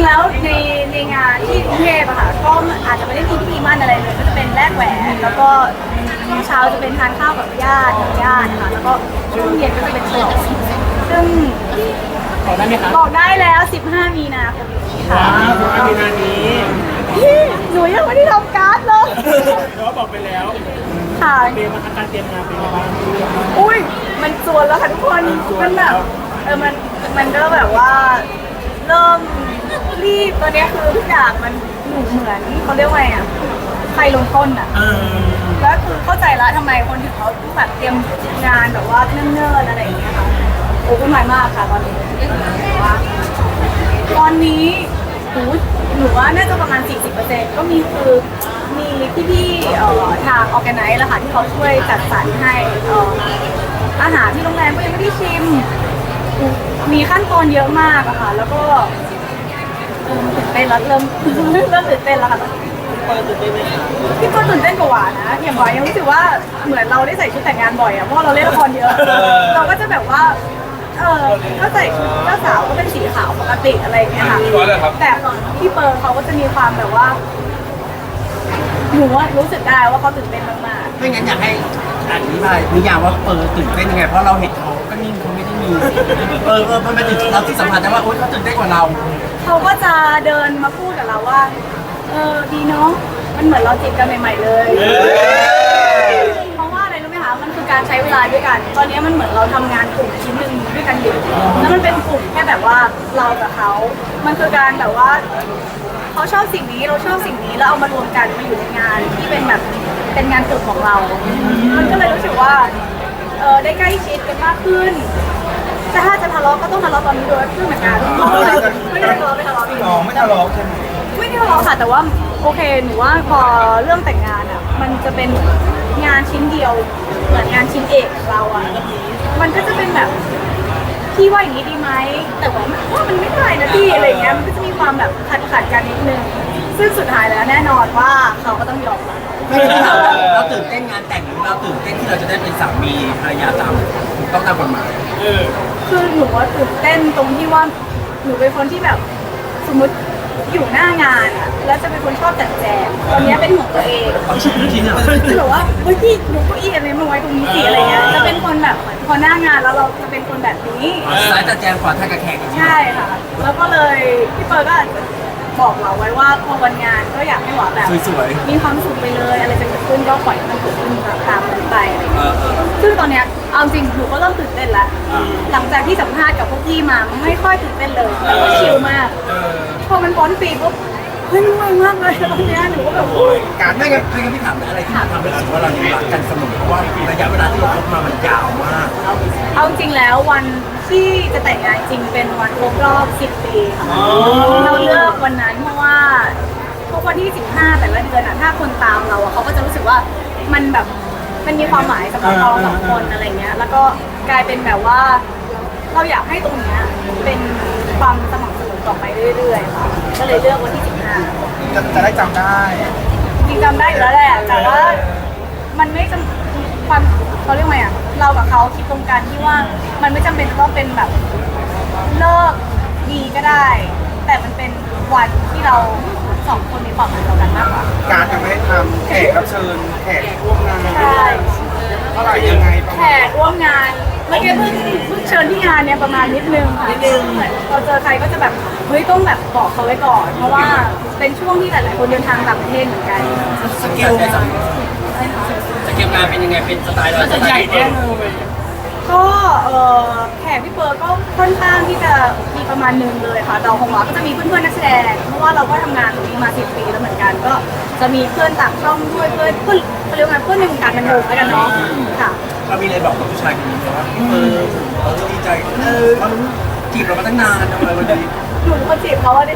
งๆแล้วในในงานที่กรุงเทพอะค่ะก็อาจจะไม่ได้มีพิธีมั่นอะไรเลยก็จะเป็นแลกแหวนแล้วก็เช้าจะเป็นทานข้าวกับญาติญาตินะคะแล้วก็ช่วงเย็นก็จะเป็นฉลองซึ่งบอกได้ไหมคะบอกได้แล้ว 15 มีนาคมนี้ค่ะว้าวสุดท้ายมีนานี้พี่หนูยังไม่ได้ทำการ์ดเลยเราบอกไปแล้วค่ะเตรียมมาการเตรียมงานเป็นยังไงบ้างอุ้ยมันจวนแล้วค่ะทุกคนมันแบบเออมันมันก็แบบว่าเริ่ม รีบตอนเนี้ยคือทุกอย่างมันหนูเหมือนเขาเรียกว่าไงอะไฟลงต้นอะเออแล้วคือเข้าใจละทำไมคนถึงเขาแบบเตรียมงานแบบว่าเนิ่นๆอะไรอย่างเงี้ยค่ะโอ้คุณหมายมากค่ะตอนนี้แต่ว่าตอนนี้หูหนูว่าน่าจะประมาณ 40%ก็มีคือมีพี่ๆเอ่อทางออแกไนซ์ละค่ะที่เขาช่วยจัดสรรให้เอ่ออาหารที่โรงแรมก็ยังไม่ได้ชิม มีขั้นตอนเยอะมากอะค่ะ แล้วก็เริ่ม ตื่นเต้นแล้วเริ่มเริ่มตื่นเต้นแล้วค่ะตอนนี้เปิดตื่นเต้นไหมคะพี่ก็ตื่นเต้นกว่าหวานนะอย่างหวานยังรู้สึกว่าเหมือนเราได้ใส่ชุดแต่งงานบ่อยอะเพราะเราเล่นละครเยอะ เราก็จะแบบว่า เออถ้าใส่ชุดเจ้าสาวก็เป็นสีขาวปกติอะไรอย่างเงี้ยค่ะแต่พี่เปิร์เขาก็จะมีความแบบว่าหนูว่ารู้สึกได้ว่าเขาตื่นเต้นมากไม่งั้นอยากให้อธิบายนิยามว่าเปิดตื่นเต้นยังไงเพราะเราเห็นเขาก็นิ่งเขาไม่ได้มีเออเออมันเป็นจุดเราที่สัมผัสได้ว่าโอ๊ยเขาตื่นเต้นกว่าเราๆ เขาก็จะเดินมาพูดกับเราว่า เออดีเนาะมันเหมือนเราจีบกันใหม่ๆเลยเพราะว่าอะไรรู้ไหมคะมันคือการใช้เวลาด้วยกัน ตอนนี้มันเหมือนเราทำงานกลุ่มชิ้นหนึ่งด้วยกันอยู่แล้วมันเป็นกลุ่มแค่แบบว่าเรากับเขา มันคือการแบบว่า เขาชอบสิ่งนี้เราชอบสิ่งนี้แล้วเอามารวมกันมาอยู่ในงานที่เป็นแบบเป็นงานกลุ่มของเรา มันก็เลยรู้สึกว่าเออได้ใกล้ชิดกันมากขึ้น แต่ถ้าจะทะเลาะก็ต้องทะเลาะตอนนี้ด้วยเพื่อนเหมือนกันไม่ได้ทะเลาะไม่ทะเลาะอีกอ๋อไม่ทะเลาะใช่ไหมไม่ได้ทะเลาะค่ะแต่ว่าโอเคหนูว่าพอเรื่องแต่งงานอะ มันจะเป็นงานชิ้นเดียวเหมือนงานชิ้นเอกของเราอะมันก็จะเป็นแบบพี่ว่าอย่างนี้ดีไหมแต่ว่าว่ามันไม่ได้นะพี่อะไรเงี้ยมันก็จะมีความแบบขัดขัดๆกันนิดนึงซึ่งสุดท้ายแล้วแน่นอนว่าเขาก็ต้องยอมรับไม่ได้ถามว่าเราตื่นเต้นงานแต่งหรือเราตื่นเต้นที่เราจะได้เป็นสามีภรรยาตามถูกต้องตามกฎหมาย เออ คือหนูว่าตื่นเต้นตรงที่ว่าหนูเป็นคนที่แบบสมมติอยู่หน้างานอะแล้วจะเป็นคนชอบจัดแจงตอนเนี้ยเป็นของตัวเองเอาชิ้นชิ้นอะคือแบบว่าเฮ้ยพี่หนูเก็อี้อะไรมาไว้ตรงนี้สิอะไรเงี้ยจะเป็นคนแบบเหมือนพอหน้างานแล้วเราจะเป็นคนแบบนี้สายจัดแจงขวาท่ากระแขกอย่างนี้ใช่ค่ะ แล้วก็เลยพี่เปิร์ก็อาจจะบอกเราไว้ว่าพอวันงานก็อยากให้หวาแบบ สวยมีความสุขไปเลย อะไรจะเกิดขึ้นก็ปล่อยให้มันเกิดขึ้นแบบตามมันไปอะ ซึ่งตอนเนี้ยเอาจริงหนูก็เริ่มตื่นเต้นแล้ว หลังจากที่สัมภาษณ์กับพวกพี่มาไม่ค่อยตื่นเต้นเลยแต่ว่าชิลมาก พอมันพ้นปีปุ๊บเฮ้ยมันไวมากเลยตอนเนี้ยหนูก็แบบโอ๊ยการไม่งั้นไม่งั้นพี่ถามอะไรที่ทำให้รู้สึกว่าเรายังรักกันเสมอเพราะว่าระยะเวลาที่เราคบมามันยาวมากเอาจริงแล้ววันที่จะแต่งงานจริงเป็นวันครบรอบ10ปีค่ะเราเลือกวันนั้นเพราะว่าทุกวันที่ 15 แต่ละเดือนอะถ้าคนตามเราอะเขาก็จะรู้สึกว่ามันแบบ มันมีความหมายสำหรับเราสองคนอะไรเงี้ย แล้วก็กลายเป็นแบบว่า เราอยากให้ตรงเนี้ยเป็นความสม่ำเสมอต่อไปเรื่อยๆค่ะก็เลยเลือกวันที่15จะจะได้จำได้จริงจำได้อยู่แล้วแหละแต่ว่ามันไม่จำความเขาเรียกว่าไงอะเรากับเขาคิดตรงกันที่ว่ามันไม่จำเป็นจะต้องเป็นแบบเลิกดีก็ได้ แต่มันเป็นวันที่เรา สองคนมีความหมายต่อกันมากกว่าการยังไม่ได้ทำแขกรับเชิญแขกร่วมงานใช่เท่าไหร่ยังไงประแขมาณกร่วมงานเมื่อกี้เพิ่งเพิ่งเชิญที่งานเนี่ยประมาณนิดนึงค่ะนิดนึงเหมือนพอเจอใครก็จะแบบเฮ้ยต้องแบบบอกเขาไว้ก่อน เพราะว่าเป็นช่วงที่หลาย ๆ คนเดินทางต่างประเทศเหมือนกันสเกลเนี่ยสเกลงานเป็นยังไงเป็นสไตล์เราจะใหญ่แน่เลย ก็เออแขกพี่เปิร์ก็ค่อนข้างที่จะมีประมาณหนึงเลยค่ะดาวของเราก็จะมีเพื่อนๆนักแสดงเพราะว่าเราก็ทำงานตรงนี้มาสิบปีแล้วเหมือนกันก็จะมีเพื่อนต่างช่องด้วยเพื่อนเพื่อนเขาเรียกว่าไงเพื่อนในวงการบันเทิงแล้วกันเนาะค่ะ เรามีอะไรบอกกับผู้ชายคนนี้ไหมว่าเออเราดีใจเออเขาจีบเรามาตั้งนานทำไมวันนี้หนูเป็นคนจีบเขาอะดิ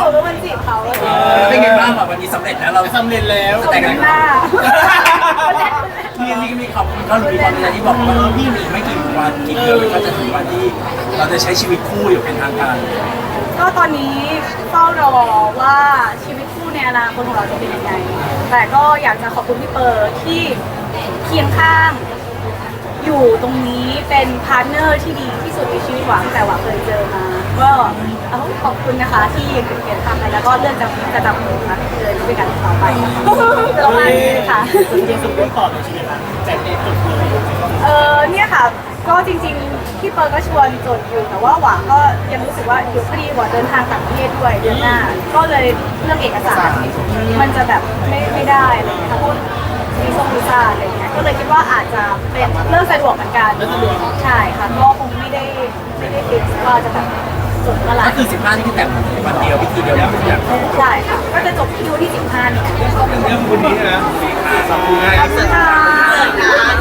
หนูเป็นคนจีบเขาอะดิเป็นไงบ้างแบบวันนี้สำเร็จแล้วเราสำเร็จแล้วขอบคุณหน้าพี่นี่ก็มีขอบคุณเขาหรือมีความในที่บอกว่าเออพี่มีไม่กี่วันกี่เดือนมันก็จะถึงวันที่เราจะใช้ชีวิตคู่อย่างเป็นทางการ ก็ตอนนี้เฝ้ารอว่าชีวิตคู่ในอนาคตของเราจะเป็นยังไง แต่ก็อยากจะขอบคุณพี่เปิร์ที่เคียงข้างอยู่ตรงนี้เป็นพาร์ทเนอร์ที่ดีที่สุดในชีวิตหวังแต่หวังเคยเจอมา ก็เอ้าขอบคุณนะคะที่เปลี่ยนทางไปแล้วก็เลื่อนจะจะจับมือมาเดินด้วยกันต่อไปประมาณนี้ค่ะจริงๆสุดเรื่องต่อเลยใช่ไหมคะแต่เด็กจุดเลยเออเนี่ยค่ะ ก็จริงๆพี่เปิร์ก็ชวนจดอยู่แต่ว่าหวาก็ยังรู้สึกว่าอยู่พอดีหวาเดินทางต่างประเทศด้วยเดือนหน้า ก็เลยเรื่องเอกสาร มันจะแบบไม่ไม่ได้อะไรอย่างเงี้ยค่ะพวกวีซ่งวีซ่าอะไรอย่างเงี้ยก็เลยคิดว่าอาจจะเป็นเรื่องสะดวกเหมือนกันใช่ค่ะก็คงไม่ได้ไม่ได้ฟิกว่าจะแบบ จดเมื่อไหร่ก็คือ15นี่คือแต่งวันเดียวพิธีเดียวแล้วทุกอย่างใช่ค่ะก็จะจบที่วันที่ 15เนี่ยเรื่องคุณนี้นะขอบคุณนะขอบคุณค่ะ